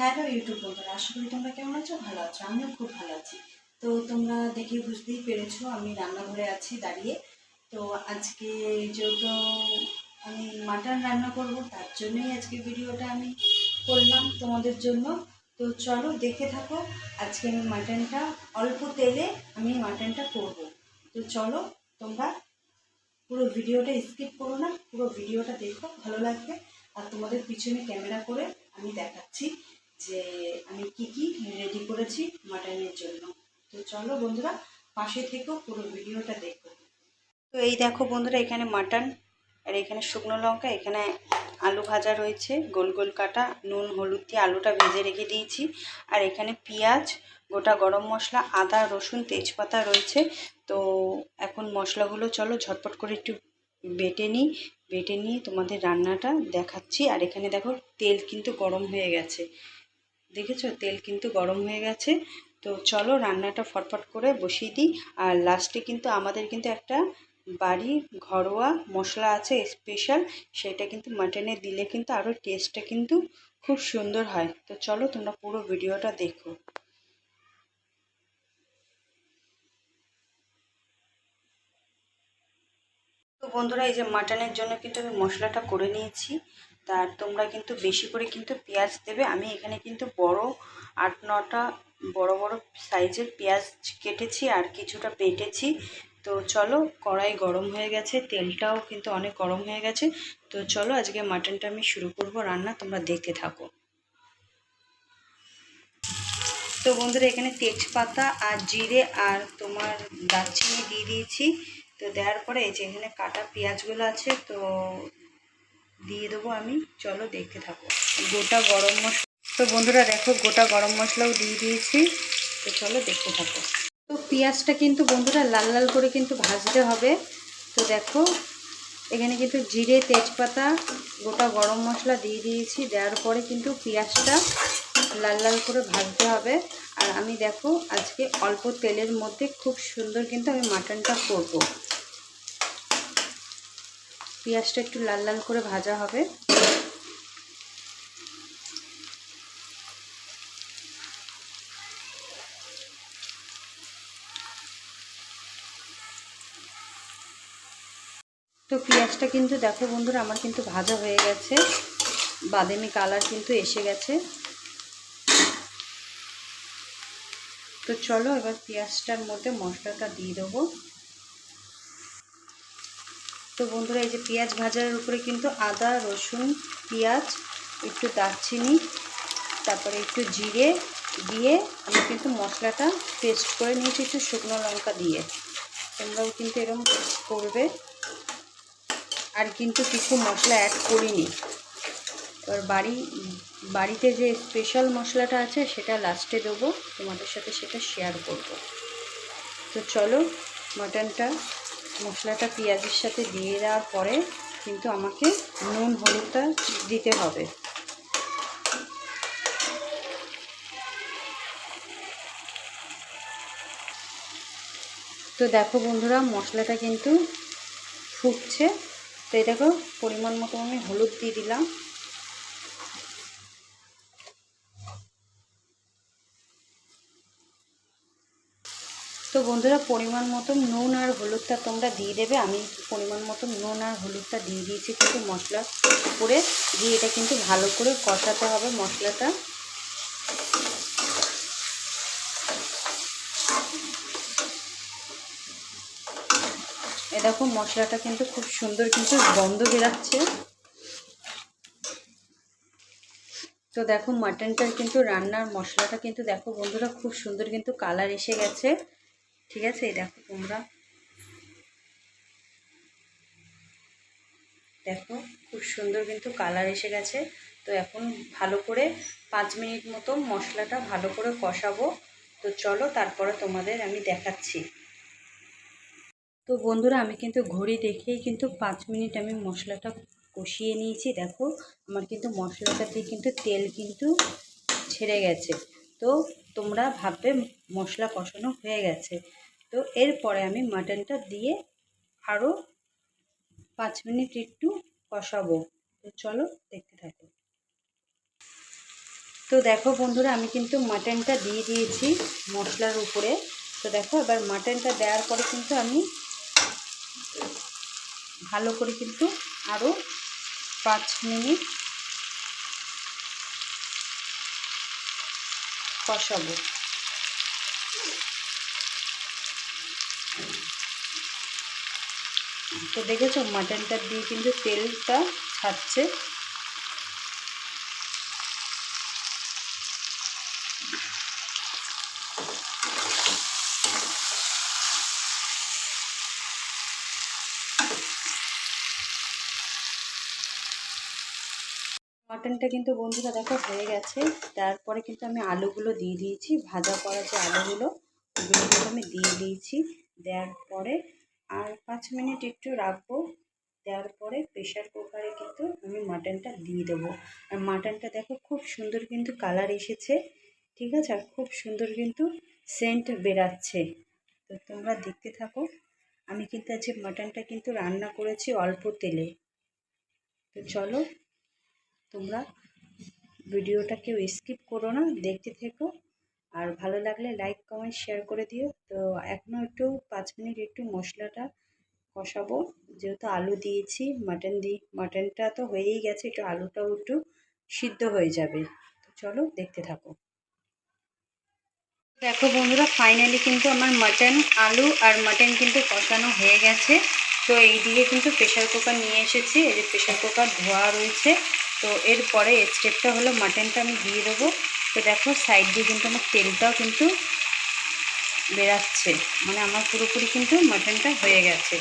Hello YouTube বন্ধুরা, আশা করি তোমরা কেমন আছো? ভালো আছো? আমিও খুব ভালো আছি। তো তোমরা দেখে বুঝতেই পেরেছ, আমি রান্নাঘরে আছি দাঁড়িয়ে। তো আজকে যেহেতু আমি মাটন রান্না করব, তার জন্যই আজকে ভিডিওটা আমি করলাম তোমাদের জন্য। তো চলো দেখে থাকো, আজকে আমি মাটনটা অল্প তেলে আমি মাটনটা করব। তো চলো তোমরা পুরো ভিডিওটা স্কিপ করো না, পুরো ভিডিওটা দেখো, ভালো লাগবে। আর তোমাদের পিছনে ক্যামেরা করে আমি দেখাচ্ছি। যে আমি কি কি রেডি করেছি মাটনের জন্য। তো চলো বন্ধুরা, পাশে থেকেও পুরো ভিডিওটা দেখো। তো এই দেখো বন্ধুরা, এখানে মাটন আর এখানে শুকনো লঙ্কা, এখানে আলু ভাজা রয়েছে, গোল গোল কাটা, নুন, হলুদ দিয়ে আলুটা ভেজে রেখে দিয়েছি। আর এখানে পেঁয়াজ, গোটা গরম মশলা, আদা, রসুন, তেজপাতা রয়েছে। তো এখন মশলাগুলো চলো ঝটপট করে একটু বেটে নিই, বেটে নিয়ে তোমাদের রান্নাটা দেখাচ্ছি। আর এখানে দেখো তেল কিন্তু গরম হয়ে গেছে। দেখেছ? তেল কিন্তু গরম হয়ে গেছে। তো চলো রান্নাটা ফটফট করে বসিয়ে দিই। আর লাস্টে কিন্তু আমাদের কিন্তু একটা বাড়ি ঘরোয়া মশলা আছে স্পেশাল সেটা কিন্তু মাটনে দিলে কিন্তু আরও টেস্টটা কিন্তু খুব সুন্দর হয়। তো চলো তোমরা পুরো ভিডিওটা দেখো। তো বন্ধুরা, এই যে মাটনের জন্য কিন্তু আমি মশলাটা করে নিয়েছি। তার তোমরা কিন্তু বেশি করে কিন্তু পেঁয়াজ দেবে। আমি এখানে কিন্তু বড় আট নটা বড় বড় সাইজের পেঁয়াজ কেটেছি আর কিছুটা পেটেছি। তো চলো, কড়াই গরম হয়ে গেছে, তেলটাও কিন্তু অনেক গরম হয়ে গেছে। তো চলো, আজকে মাটনটা আমি শুরু করব রান্না, তোমরা দেখতে থাকো। তো বন্ধুরা, এখানে তেজপাতা আর জিরে আর তোমার দারচিনি দিয়ে দিয়েছি। তো দেওয়ার পরে এই যে এখানে কাটা পেঁয়াজগুলো আছে, তো দিয়ে দেবো আমি। চলো দেখতে থাকো। গোটা গরম মশলা তো বন্ধুরা দেখো, গোটা গরম মশলাও দিয়ে দিয়েছি। তো চলো দেখতে থাকো। তো পেঁয়াজটা কিন্তু বন্ধুরা লাল লাল করে কিন্তু ভাজতে হবে। তো দেখো, এখানে কিন্তু জিরে, তেজপাতা, গোটা গরম মশলা দিয়ে দিয়েছি। দেওয়ার পরে কিন্তু পেঁয়াজটা লাল লাল করে ভাজতে হবে। আর আমি দেখো, আজকে অল্প তেলের মধ্যে খুব সুন্দর কিন্তু আমি মাটনটা করব। পেঁয়াজটা একটু লাল লাল করে ভাজা হবে। তো পেঁয়াজটা কিন্তু দেখো বন্ধুরা, আমার কিন্তু ভাজা হয়ে গেছে। বাদামি কালার কিন্তু এসে গেছে। তো চলো এবার পেঁয়াজটার মধ্যে মশলাটা দিয়ে দেবো। তো বন্ধুরা, এই যে পেঁয়াজ ভাজার উপরে কিন্তু আদা, রসুন, পেঁয়াজ, একটু দারচিনি, তারপরে একটু জিরে দিয়ে আমি কিন্তু মশলাটা পেস্ট করে নিয়েছি একটু শুকনো লঙ্কা দিয়ে। তোমরাও কিন্তু এরকম করবে। আর কিন্তু কিছু মশলা অ্যাড করিনি। এবার বাড়ি, বাড়িতে যে স্পেশাল মশলাটা আছে সেটা লাস্টে দেবো। তোমাদের সাথে সেটা শেয়ার করব। তো চলো মাটনটা মশলাটা পেঁয়াজের সাথে দিয়ে দেওয়ার পরে কিন্তু আমাকে নুন, হলুদটা দিতে হবে। তো দেখো বন্ধুরা, মশলাটা কিন্তু ফুটছে। তো দেখো, পরিমাণ মতো আমি হলুদ দিয়ে দিলাম তো বন্ধুরা, পরিমাণ মতো নুন আর হলুদটা তোমরা দিয়ে দেবে। আমি পরিমাণ মতো নুন আর হলুদটা দিয়ে দিয়েছি কিন্তু মশলা করে। দিয়ে এটা কিন্তু ভালো করে কষাতে হবে মশলাটা। এ দেখো, মশলাটা কিন্তু খুব সুন্দর কিন্তু গন্ধ বেরাচ্ছে। তো দেখো মাটনটার কিন্তু রান্নার মশলাটা কিন্তু দেখো বন্ধুরা, খুব সুন্দর কিন্তু কালার এসে গেছে। ঠিক আছে, এই দেখো তোমরা। দেখো, খুব সুন্দর কিন্তু কালার এসে গেছে। তো এখন ভালো করে পাঁচ মিনিট মতো মশলাটা ভালো করে কষাবো। তো চলো, তারপরে তোমাদের আমি দেখাচ্ছি। তো বন্ধুরা, আমি কিন্তু ঘড়ি দেখেই কিন্তু পাঁচ মিনিট আমি মশলাটা কষিয়ে নিয়েছি। দেখো, আমার কিন্তু মশলাটা দিয়ে কিন্তু তেল কিন্তু ছেড়ে গেছে। তো তোমরা ভাববে মশলা কষানো হয়ে গেছে। তো এরপরে আমি মাটনটা দিয়ে আরও পাঁচ মিনিট একটু কষাবো। তো চলো দেখতে থাকো। তো দেখো বন্ধুরা, আমি কিন্তু মাটনটা দিয়ে দিয়েছি মশলার উপরে। তো দেখো, এবার মাটনটা দেওয়ার পরে কিন্তু আমি ভালো করে কিন্তু আরও পাঁচ মিনিট কষাবো। তো দেখেছ মাটনটা দিয়ে কিন্তু তেলটা ছাড়ছে। মাটনটা কিন্তু বন্ধুরা দেখো হয়ে গেছে। তারপরে কিন্তু আমি আলুগুলো দিয়ে দিয়েছি। ভাজা করা যে আলুগুলো ওগুলো কিন্তু আমি দিয়ে দিয়েছি। দেওয়ার পরে আর পাঁচ মিনিট একটু রাখব। দেওয়ার পরে প্রেশার কুকারে কিন্তু আমি মাটনটা দিয়ে দেবো। আর মাটনটা দেখো খুব সুন্দর কিন্তু কালার এসেছে, ঠিক আছে? আর খুব সুন্দর কিন্তু সেন্ট বেরাচ্ছে। তো তোমরা দেখতে থাকো। আমি কিন্তু আজকে মাটনটা কিন্তু রান্না করেছি অল্প তেলে। তো চলো তোমরা ভিডিওটা কেউ স্কিপ করো না, দেখতে থেকো। আর ভালো লাগলে লাইক, কমেন্ট, শেয়ার করে দিও। তো এখনও একটু পাঁচ মিনিট একটু মশলাটা কষাবো। যেহেতু আলু দিয়েছি, মাটন দিই মাটনটা তো হয়েই গেছে, একটু আলুটাও একটু সিদ্ধ হয়ে যাবে। তো চলো দেখতে থাকো। দেখো বন্ধুরা ফাইনালি কিন্তু আমার মাটন আলু আর মাটন কিন্তু কষানো হয়ে গেছে। তো এই দিকে কিন্তু প্রেশার কুকার নিয়ে এসেছি। এই যে প্রেশার কুকার ধোয়া রয়েছে। তো এরপরে স্টেপটা হলো মাটনটা আমি দিয়ে দেবো। তো দেখো সাইড দিয়ে কিন্তু আমার তেলটাও কিন্তু বেরাচ্ছে। মানে আমার পুরোপুরি কিন্তু মাটনটা হয়ে গেছে।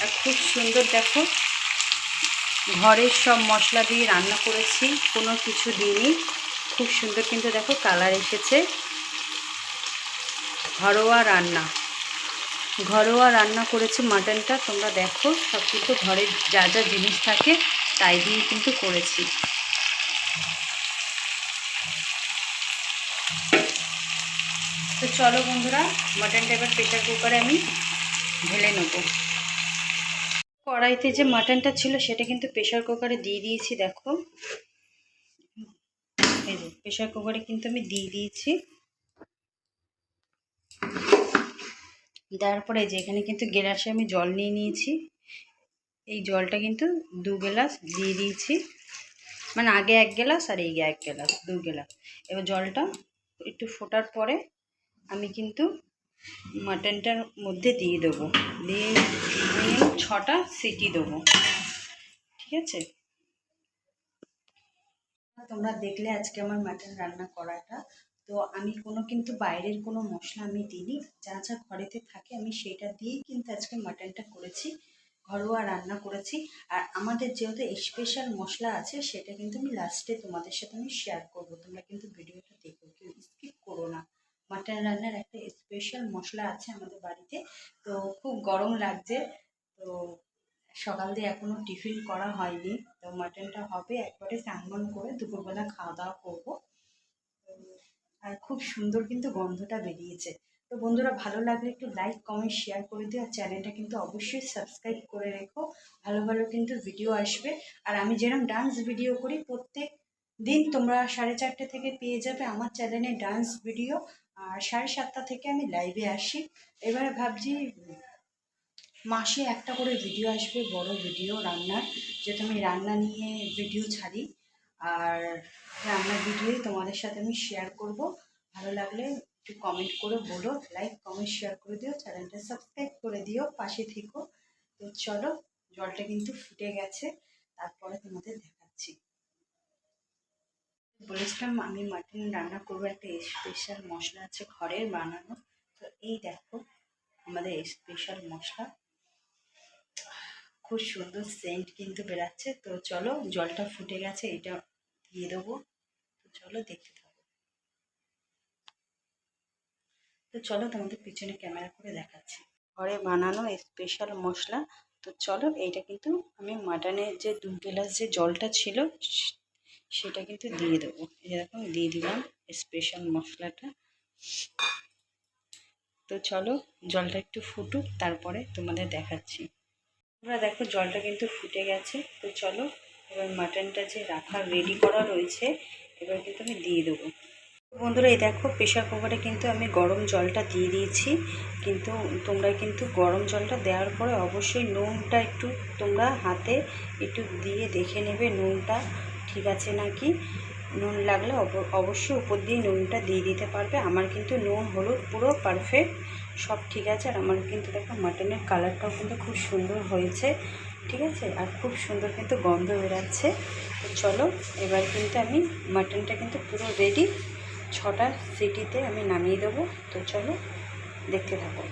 আর খুব সুন্দর দেখো, ঘরের সব মশলা দিয়ে রান্না করেছি, কোনো কিছু দিইনি। খুব সুন্দর কিন্তু দেখো কালার এসেছে। ঘরোয়া রান্না। ঘরোয়া রান্না করেছি মাটনটা। তোমরা দেখো সব কিছু ঘরে যা যা জিনিস থাকে, তাই দিয়ে কিন্তু করেছি। তো চলো বন্ধুরা, মাটনটা এবার প্রেশার কুকারে আমি ঢেলে নেব। কড়াইতে যে মাটনটা ছিল, সেটা কিন্তু প্রেশার কুকারে দিয়ে দিয়েছি, দেখো। এই যে প্রেশার কুকারে কিন্তু আমি দিয়ে দিয়েছি। দেওয়ার পরে যে এখানে কিন্তু গ্লাসে আমি জল নিয়ে নিয়েছি। এই জলটা কিন্তু দু গ্লাস দিয়ে দিয়েছি। মানে আগে এক গ্লাস আর এই এক গ্লাস দু গ্লাস এবার জলটা একটু ফোটার পরে আমি কিন্তু মাটনটার মধ্যে দিয়ে দেবো। দিয়ে ছটা সিটি দেবো। ঠিক আছে? তোমরা দেখলে আজকে আমার মাটন রান্না করাটা। তো আমি কোনো কিন্তু বাইরের কোনো মশলা আমি দিইনি। যা যা ঘরেতে থাকে আমি সেটা দিয়েই কিন্তু আজকে মাটনটা করেছি, ঘরোয়া রান্না করেছি। আর আমাদের যেহেতু স্পেশাল মশলা আছে, সেটা কিন্তু আমি লাস্টে তোমাদের সাথে আমি শেয়ার করব। তোমরা কিন্তু ভিডিওটা দেখো, কেউ স্কিপ করো না। মাটন রান্নার একটা স্পেশাল মশলা আছে আমাদের বাড়িতে। তো খুব গরম লাগছে। তো সকাল দিয়ে এখনও টিফিন করা হয়নি। তো মাটনটা হবে, একবারে স্নান করে দুপুরবেলা খাওয়া দাওয়া করব। আর খুব সুন্দর কিন্তু গন্ধটা বেরিয়েছে। তো বন্ধুরা, ভালো লাগলে একটু লাইক কমেন্ট শেয়ার করে দিও। আর চ্যানেলটা কিন্তু অবশ্যই সাবস্ক্রাইব করে রেখো। ভালো ভালো কিন্তু ভিডিও আসবে। আর আমি যেরকম ডান্স ভিডিও করি, প্রত্যেক দিন তোমরা সাড়ে চারটে থেকে পেয়ে যাবে আমার চ্যানেলে ডান্স ভিডিও আর সাড়ে সাতটা থেকে আমি লাইভে আসি। এবারে ভাবছি, মাসে একটা করে ভিডিও আসবে, বড় ভিডিও রান্নার যেটা আমি রান্না নিয়ে ভিডিও ছাড়ি। আর রান্নার ভিডিওই তোমাদের সাথে আমি শেয়ার করব। ভালো লাগলে একটু কমেন্ট করে বলো লাইক কমেন্ট শেয়ার করে দিও চ্যানেলটা সাবস্ক্রাইব করে দিও, পাশে থেকো। তো চলো, জলটা কিন্তু ফুটে গেছে, তারপরে তোমাদের দেখাচ্ছি। বলেছিলাম আমি মাটন রান্না করব, একটা স্পেশাল মশলা আছে ঘরের বানানো। তো এই দেখো, আমাদের স্পেশাল মশলা। খুব সুন্দর সেন্ট কিন্তু বেরাচ্ছে। তো চলো, জলটা ফুটে গেছে, এটা দিয়ে দেবো। তো চলো দেখতে থাকো। তো চলো তোমাদের পিছনে ক্যামেরা করে দেখাচ্ছি। ঘরে বানানো স্পেশাল মশলা। তো চলো এইটা কিন্তু আমি মাটনের যে দু গ্লাস যে জলটা ছিল, সেটা কিন্তু দিয়ে দেবো। এরকম দিয়ে দিলাম স্পেশাল মশলাটা। তো চলো জলটা একটু ফুটুক, তারপরে তোমাদের দেখাচ্ছি। তোমরা দেখো জলটা কিন্তু ফুটে গেছে। তো চলো এবার মাটনটা যে রাখা রেডি করা রয়েছে, এবার কিন্তু আমি দিয়ে দেবো। বন্ধুরা, এই দেখো প্রেশার কুকারে কিন্তু আমি গরম জলটা দিয়ে দিয়েছি। কিন্তু তোমরা কিন্তু গরম জলটা দেওয়ার পরে অবশ্যই নুনটা একটু তোমরা হাতে একটু দিয়ে দেখে নেবে নুনটা ঠিক আছে নাকি। নুন লাগলে অব- অবশ্যই উপর দিয়ে নুনটা দিয়ে দিতে পারবে। আমার কিন্তু নুন, হলুদ পুরো পারফেক্ট সব ঠিক আছে। আর আমার কিন্তু দেখো মাটনের কালারটাও কিন্তু খুব সুন্দর হয়েছে। ঠিক আছে? আর খুব সুন্দর কিন্তু গন্ধ বেরাচ্ছে। তো চলো, এবার কিন্তু আমি মাটনটা কিন্তু পুরো রেডি ছটা সিটিতে আমি নামিয়ে দেবো। তো চলো, দেখতে থাকো।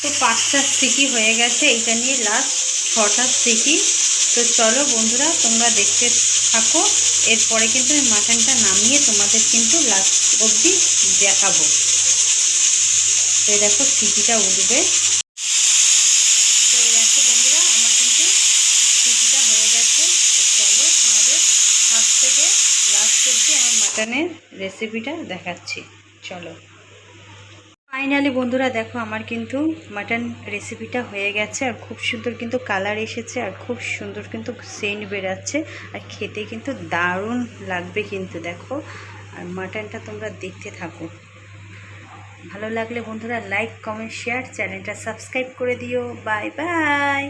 তো পাঁচটা সিটি হয়ে গেছে, এইটা নিয়ে লাস্ট ছটা সিটি। তো চলো বন্ধুরা, তোমরা দেখতে থাকো। এরপরে কিন্তু আমি মাটনটা নামিয়ে তোমাদের কিন্তু লাস্ট অবধি দেখাবো। তো দেখো সিটিটা উঠবে তো এই দেখো বন্ধুরা আমার কিন্তু সিটিটা হয়ে গেছে তো চলো তোমাদের ফার্স্ট থেকে লাস্ট অবধি আমার মাটনের রেসিপিটা দেখাচ্ছি। চলো। ফাইনালি বন্ধুরা, দেখো আমার কিন্তু মাটন রেসিপিটা হয়ে গেছে আর খুব সুন্দর কিন্তু কালার এসেছে আর খুব সুন্দর কিন্তু সেন্ট বেরাচ্ছে আর খেতে কিন্তু দারুণ লাগবে কিন্তু, দেখো। আর মাটনটা তোমরা দেখতে থাকো। ভালো লাগলে বন্ধুরা লাইক কমেন্ট শেয়ার চ্যানেলটা সাবস্ক্রাইব করে দিও। Bye bye